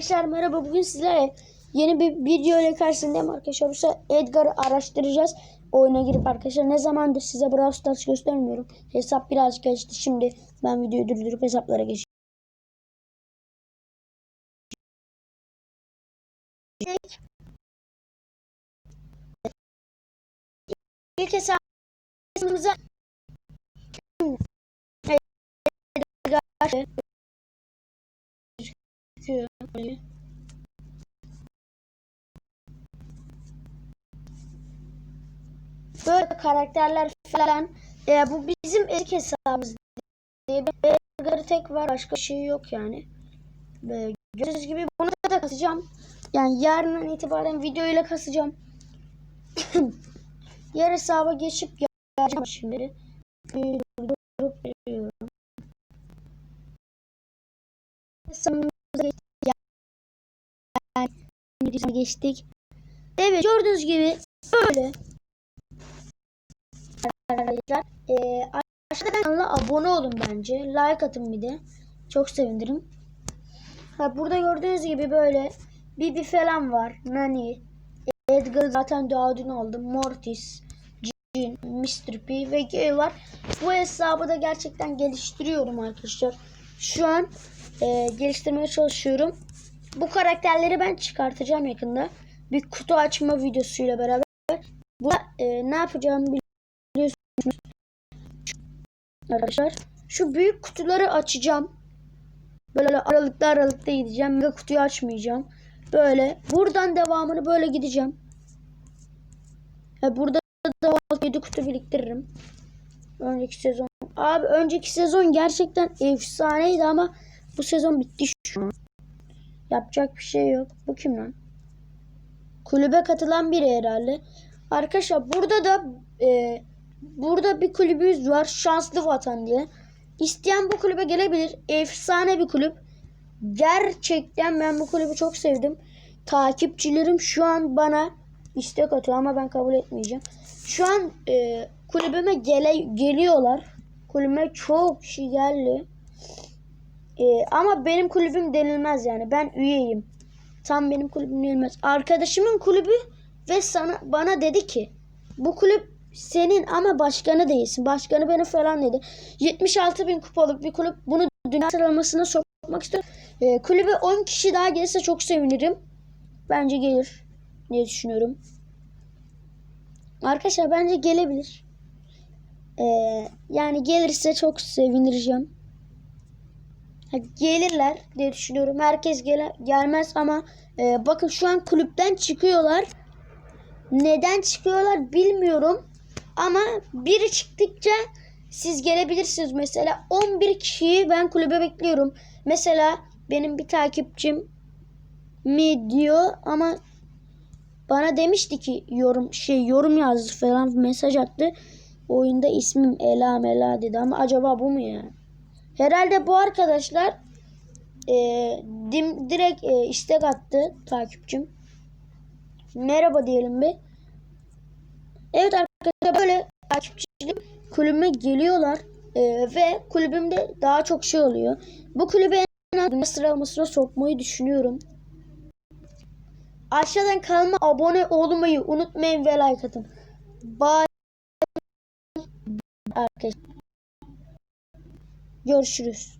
Arkadaşlar merhaba bugün sizlere yeni bir video ile karşınızdayım arkadaşlar. Bu Edgar'ı araştıracağız. Oyuna girip arkadaşlar ne zamandır size Brawl Stars göstermiyorum. Hesap birazcık geçti. Şimdi ben videoyu durdurup hesaplara geçeyim. İlk hesabımıza Edgar gözüküyor. Böyle karakterler falan. E, bu bizim ilk hesabımız. diye Edgar'ı tek var. Başka şey yok yani. Böyle gördüğünüz gibi bunu da kasacağım. Yani yarından itibaren video ile kasacağım. Yer hesaba geçip geleceğim şimdi. Durup veriyorum. Hesabımıza geçtik. Yani geçtik. Evet gördüğünüz gibi böyle arkadaşlar. Ee, aşağıdan kanala abone olun bence. Like atın bir de. Çok sevinirim. Ha, burada gördüğünüz gibi böyle Bibi falan var. Nani. Edgar zaten daha dün aldım. Mortis. Jean, Mr. P ve G var. Bu hesabı da gerçekten geliştiriyorum arkadaşlar. Şu an e, geliştirmeye çalışıyorum. Bu karakterleri ben çıkartacağım yakında. Bir kutu açma videosuyla beraber. Bu e, ne yapacağımı biliyorsunuz arkadaşlar. Şu büyük kutuları açacağım. Böyle aralıkta aralıkta gideceğim. Mega kutuyu açmayacağım. Böyle buradan devamını böyle gideceğim. Ya burada da 7 kutu biriktiririm. Önceki sezon. Abi önceki sezon gerçekten efsaneydi ama bu sezon bitti şu an. Yapacak bir şey yok. Bu kim lan? Kulübe katılan biri herhalde. Arkadaşlar burada da e, burada bir kulübümüz var. Şanslı Vatan diye. İsteyen bu kulübe gelebilir. Efsane bir kulüp. Gerçekten ben bu kulübü çok sevdim. Takipçilerim şu an bana istek atıyor ama ben kabul etmeyeceğim. Şu an e, kulübüme gele, geliyorlar. Kulübüme çok kişi geldi. E, ama benim kulübüm denilmez yani. Ben üyeyim. Tam benim kulübüm denilmez. Arkadaşımın kulübü ve sana bana dedi ki bu kulüp senin ama başkanı değilsin. Başkanı benim falan dedi. 76 bin kupalık bir kulüp. Bunu dünya sıralamasına sokmak istiyorum. E, kulübe 10 kişi daha gelirse çok sevinirim. Bence gelir diye düşünüyorum. Arkadaşlar bence gelebilir. Ee, yani gelirse çok sevineceğim. Gelirler diye düşünüyorum. Herkes gele, gelmez ama e, bakın şu an kulüpten çıkıyorlar. Neden çıkıyorlar bilmiyorum. Ama biri çıktıkça siz gelebilirsiniz. Mesela 11 kişiyi ben kulübe bekliyorum. Mesela benim bir takipçim mi diyor ama bana demişti ki yorum şey yorum yazdı falan mesaj attı. Oyunda ismim Ela Mela dedi ama acaba bu mu ya? Herhalde bu arkadaşlar e, dim, direkt e, istek attı takipçim. Merhaba diyelim bir. Evet arkadaşlar böyle takipçilerim kulübüme geliyorlar e, ve kulübümde daha çok şey oluyor. Bu kulübe en az sıralamasına sokmayı düşünüyorum. Aşağıdan kanalıma abone olmayı unutmayın ve like atın. Bye. Arkadaşlar. Görüşürüz.